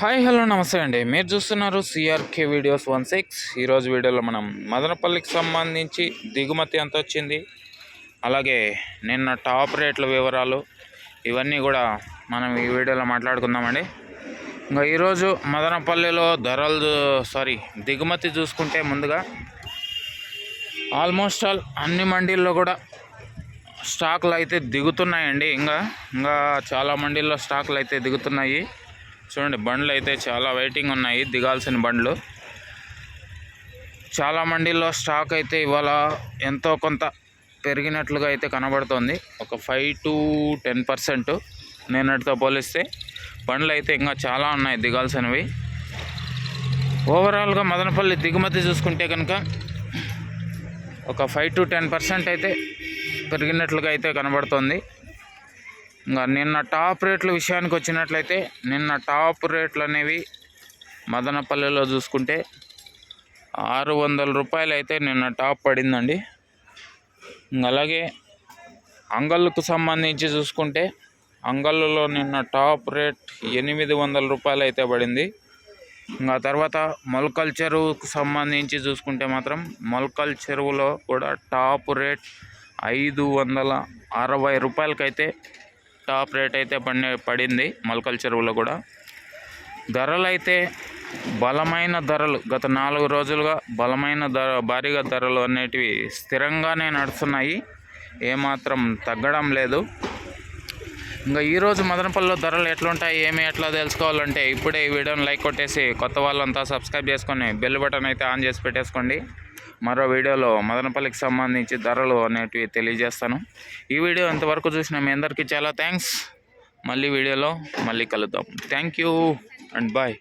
Hi hello నమస్తే అండి. మీరు చూస్తున్నారు సిఆర్కే వీడియోస్ వన్ సిక్స్ ఈరోజు వీడియోలో మనం మదనపల్లికి సంబంధించి దిగుమతి ఎంత వచ్చింది అలాగే నిన్న టాప్ రేట్ల వివరాలు ఇవన్నీ కూడా మనం ఈ వీడియోలో మాట్లాడుకుందామండి. ఇంకా ఈరోజు మదనపల్లిలో ధరలు సారీ దిగుమతి చూసుకుంటే ముందుగా ఆల్మోస్ట్ ఆల్ అన్ని మండీల్లో కూడా స్టాకులు అయితే దిగుతున్నాయండి. ఇంకా ఇంకా చాలా మండీల్లో స్టాకులు అయితే దిగుతున్నాయి. చూడండి బండ్లు అయితే చాలా వెయిటింగ్ ఉన్నాయి దిగాల్సిన బండ్లు. చాలా మండీల్లో స్టాక్ అయితే ఇవాళ ఎంతో కొంత పెరిగినట్లుగా అయితే కనబడుతోంది. ఒక ఫైవ్ టు టెన్ పర్సెంట్ నిన్నటితో పోలిస్తే బండ్లు అయితే ఇంకా చాలా ఉన్నాయి దిగాల్సినవి. ఓవరాల్గా మదనపల్లి దిగుమతి చూసుకుంటే కనుక ఒక ఫైవ్ టు టెన్ పర్సెంట్ అయితే పెరిగినట్లుగా అయితే కనబడుతుంది. ఇంకా నిన్న టాప్ రేట్ల విషయానికి వచ్చినట్లయితే నిన్న టాప్ రేట్లు అనేవి మదనపల్లెలో చూసుకుంటే ఆరు వందల రూపాయలు అయితే నిన్న టాప్ పడిందండి. అలాగే అంగళ్ళకు సంబంధించి చూసుకుంటే అంగళ్ళలో నిన్న టాప్ రేట్ ఎనిమిది వందల రూపాయలు అయితే పడింది. ఇంకా తర్వాత మొలకల్ చెరువుకు సంబంధించి చూసుకుంటే మాత్రం మొలకల్ చెరువులో కూడా టాప్ రేట్ ఐదు వందల అరవై రూపాయలకైతే టాప్ రేట్ అయితే పడి పడింది మొలకల చెరువులో కూడా. ధరలు అయితే బలమైన ధరలు గత నాలుగు రోజులుగా బలమైన ధర భారీగా ధరలు అనేటివి స్థిరంగానే నడుస్తున్నాయి. ఏమాత్రం తగ్గడం లేదు. ఇంకా ఈరోజు మదనపల్లిలో ధరలు ఎట్లుంటాయి ఏమి ఎట్లా తెలుసుకోవాలంటే ఇప్పుడే ఈ వీడియోని లైక్ కొట్టేసి కొత్త వాళ్ళంతా సబ్స్క్రైబ్ చేసుకొని బెల్ బటన్ అయితే ఆన్ చేసి పెట్టేసుకోండి. మరో వీడియోలో మదనపల్లికి సంబంధించి ధరలు అనేటివి తెలియజేస్తాను. ఈ వీడియో ఇంతవరకు చూసిన మీ అందరికీ చాలా థ్యాంక్స్ మళ్ళీ వీడియోలో మళ్ళీ కలుద్దాం. Thank you and bye